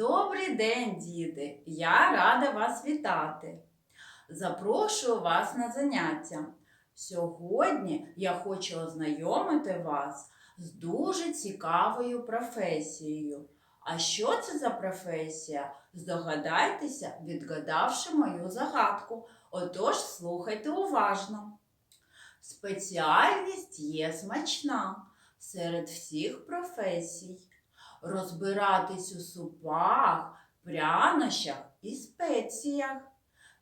Добрий день, діти! Я рада вас вітати. Запрошую вас на заняття. Сьогодні я хочу ознайомити вас з дуже цікавою професією. А що це за професія? Здогадайтеся, відгадавши мою загадку. Отож, слухайте уважно. Спеціальність є смачна серед всіх професій розбиратись у супах, прянощах і спеціях.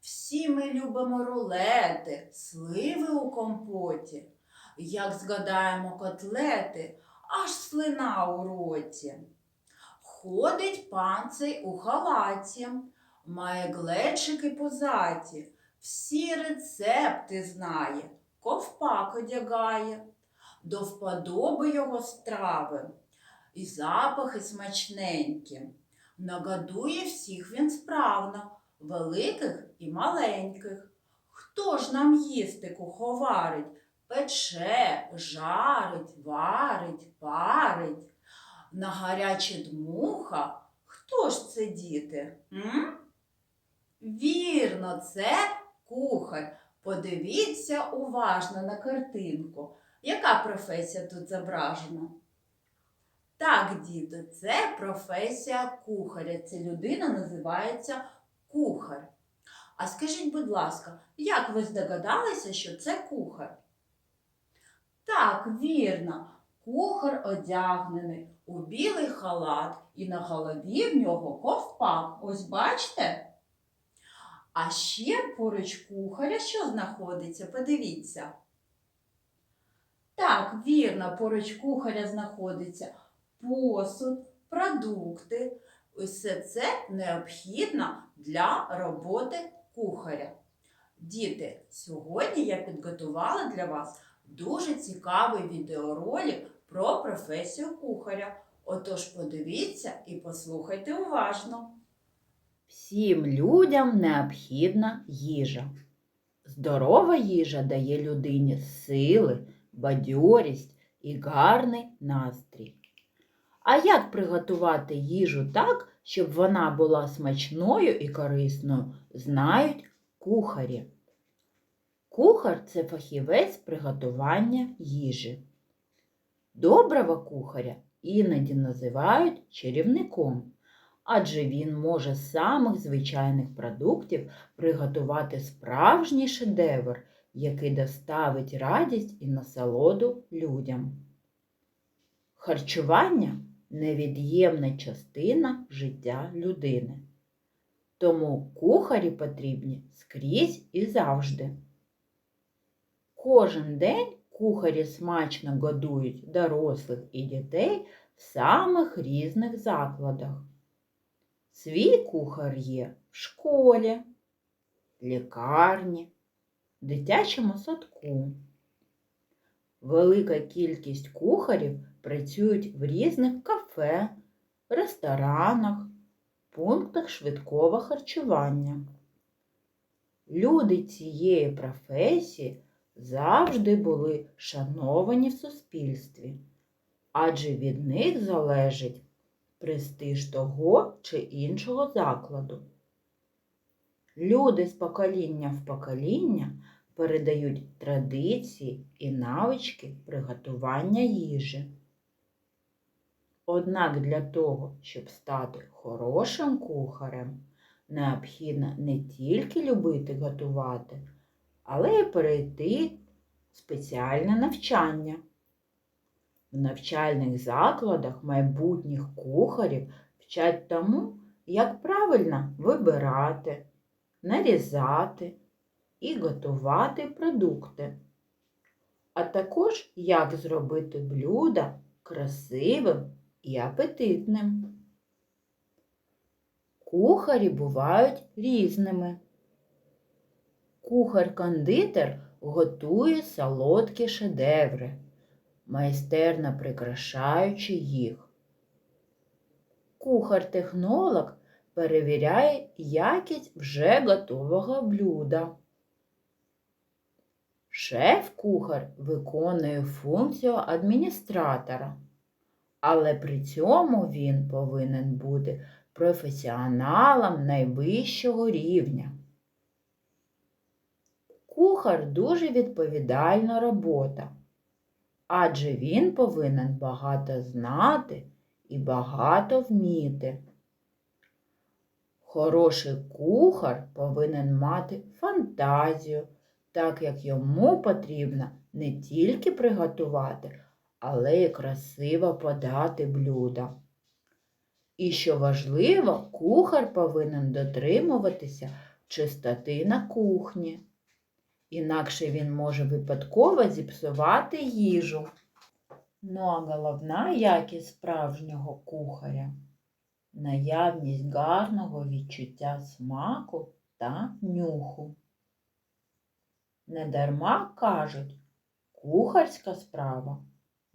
Всі ми любимо рулети, сливи у компоті. Як згадаємо котлети, аж слина у роті. Ходить пан цей у халаті, має глечики позаті, всі рецепти знає, ковпак одягає, до вподоби його страви і запахи смачненькі. Нагадує всіх він справно, великих і маленьких. Хто ж нам їсти куховарить, пече, жарить, варить, парить? На гаряче дмуха? Хто ж це діти? М? Вірно, це кухар. Подивіться уважно на картинку. Яка професія тут зображена? Так, діти, це професія кухаря. Ця людина називається кухар. А скажіть, будь ласка, як ви здогадалися, що це кухар? Так, вірно, кухар одягнений у білий халат і на голові в нього ковпак. Ось бачите? А ще поруч кухаря що знаходиться? Подивіться. Так, вірно, поруч кухаря знаходиться посуд, продукти. Усе це необхідно для роботи кухаря. Діти, сьогодні я підготувала для вас дуже цікавий відеоролик про професію кухаря. Отож подивіться і послухайте уважно. Всім людям необхідна їжа. Здорова їжа дає людині сили, бадьорість і гарний настрій. А як приготувати їжу так, щоб вона була смачною і корисною, знають кухарі. Кухар це фахівець приготування їжі. Доброго кухаря іноді називають чарівником, адже він може з самих звичайних продуктів приготувати справжній шедевр, який доставить радість і насолоду людям. Харчування невід'ємна частина життя людини. Тому кухарі потрібні скрізь і завжди. Кожен день кухарі смачно годують дорослих і дітей в самих різних закладах. Свій кухар є в школі, лікарні, дитячому садку. Велика кількість кухарів працюють в різних кафе, ресторанах, пунктах швидкого харчування. Люди цієї професії завжди були шановані в суспільстві, адже від них залежить престиж того чи іншого закладу. Люди з покоління в покоління передають традиції і навички приготування їжі. Однак для того, щоб стати хорошим кухарем, необхідно не тільки любити готувати, але й перейти спеціальне навчання. В навчальних закладах майбутніх кухарів вчать тому, як правильно вибирати, нарізати і готувати продукти, а також як зробити блюдо красивим і апетитним. Кухарі бувають різними. Кухар-кондитер готує солодкі шедеври, майстерно прикрашаючи їх. Кухар-технолог перевіряє якість вже готового блюда. Шеф-кухар виконує функцію адміністратора, але при цьому він повинен бути професіоналам найвищого рівня. Кухар дуже відповідальна робота, адже він повинен багато знати і багато вміти. Хороший кухар повинен мати фантазію, так як йому потрібно не тільки приготувати, але й красиво подати блюда. І що важливо, кухар повинен дотримуватися чистоти на кухні. Інакше він може випадково зіпсувати їжу. Ну а головна якість справжнього кухаря наявність гарного відчуття смаку та нюху. Недарма кажуть, кухарська справа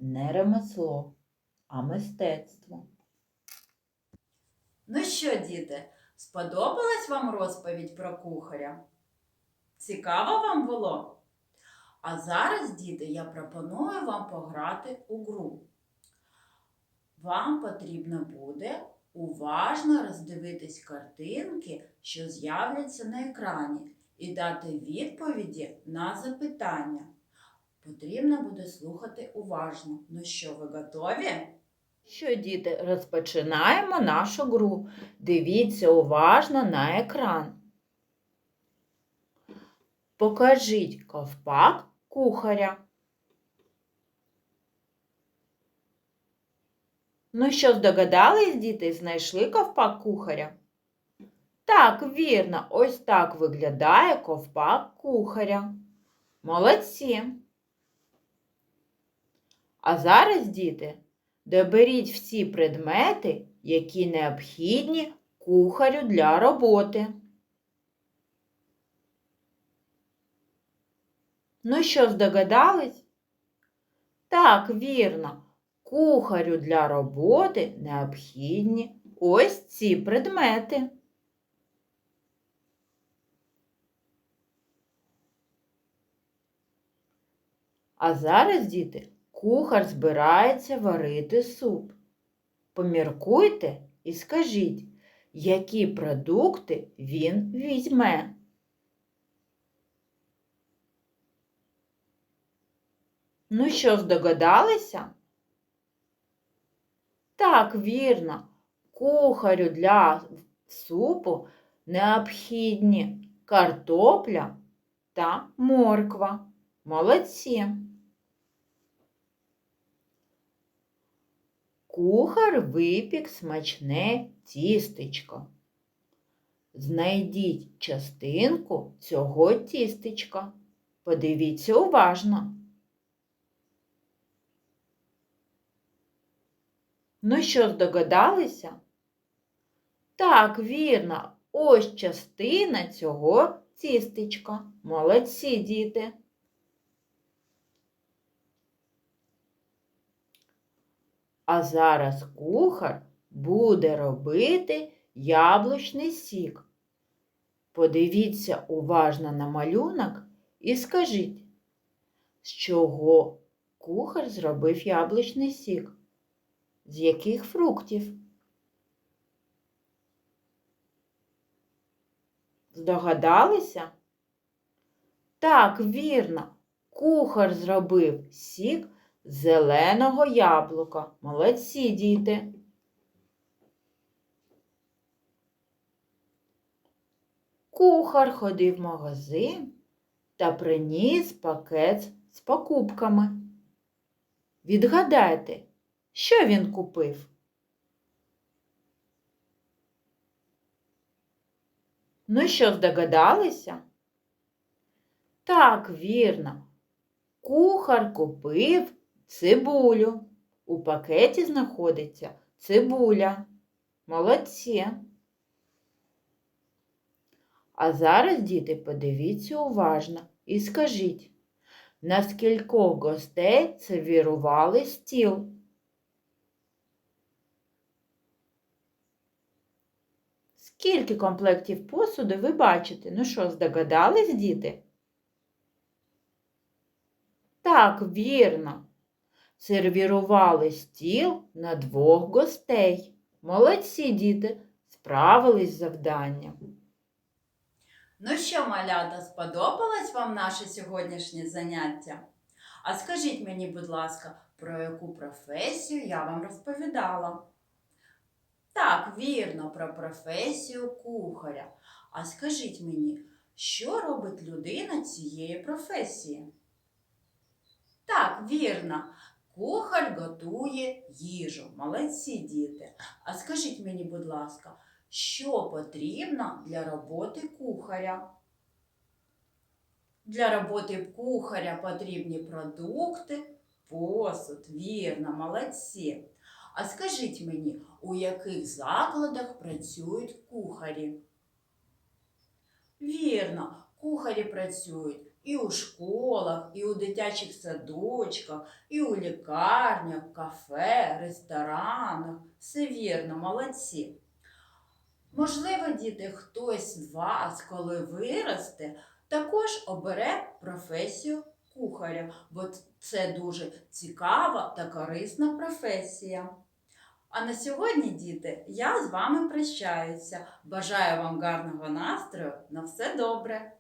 не ремесло, а мистецтво. Ну що, діти, сподобалась вам розповідь про кухаря? Цікаво вам було? А зараз, діти, я пропоную вам пограти у гру. Вам потрібно буде уважно роздивитись картинки, що з'являться на екрані, і дати відповіді на запитання. Потрібно буде слухати уважно. Ну що, ви готові? Що, діти, розпочинаємо нашу гру. Дивіться уважно на екран. Покажіть ковпак кухаря. Ну що, здогадались, діти, знайшли ковпак кухаря? Так, вірно, ось так виглядає ковпак кухаря. Молодці. А зараз, діти, доберіть всі предмети, які необхідні кухарю для роботи. Ну що, здогадались? Так, вірно. Кухарю для роботи необхідні ось ці предмети. А зараз, діти, кухар збирається варити суп. Поміркуйте і скажіть, які продукти він візьме. Ну що, здогадалися? Так, вірно, кухарю для супу необхідні картопля та морква. Молодці. Кухар випік смачне тістечко. Знайдіть частинку цього тістечка. Подивіться уважно. Ну що, здогадалися? Так, вірно, ось частина цього тістечка. Молодці, діти. А зараз кухар буде робити яблучний сік. Подивіться уважно на малюнок і скажіть, з чого кухар зробив яблучний сік? З яких фруктів? Здогадалися? Так, вірно, кухар зробив сік зеленого яблука. Молодці, діти. Кухар ходив в магазин та приніс пакет з покупками. Відгадайте, що він купив? Ну що, здогадалися? Так, вірно. Кухар купив цибулю. У пакеті знаходиться цибуля. Молодці. А зараз, діти, подивіться уважно і скажіть, на скількох гостей сервірували стіл? Скільки комплектів посуду ви бачите? Ну що, здогадались, діти? Так, вірно. Сервірували стіл на двох гостей. Молодці, діти, справились з завданням. Ну що, малята, сподобалось вам наше сьогоднішнє заняття? А скажіть мені, будь ласка, про яку професію я вам розповідала? Так, вірно, про професію кухаря. А скажіть мені, що робить людина цієї професії? Так, вірно. Кухар готує їжу. Молодці діти. А скажіть мені, будь ласка, що потрібно для роботи кухаря? Для роботи кухаря потрібні продукти, посуд, вірно, молодці. А скажіть мені, у яких закладах працюють кухарі? Вірно, кухарі працюють і у школах, і у дитячих садочках, і у лікарнях, кафе, ресторанах. Все вірно, молодці. Можливо, діти, хтось з вас, коли виросте, також обере професію кухаря, бо це дуже цікава та корисна професія. А на сьогодні, діти, я з вами прощаюся. Бажаю вам гарного настрою. На все добре!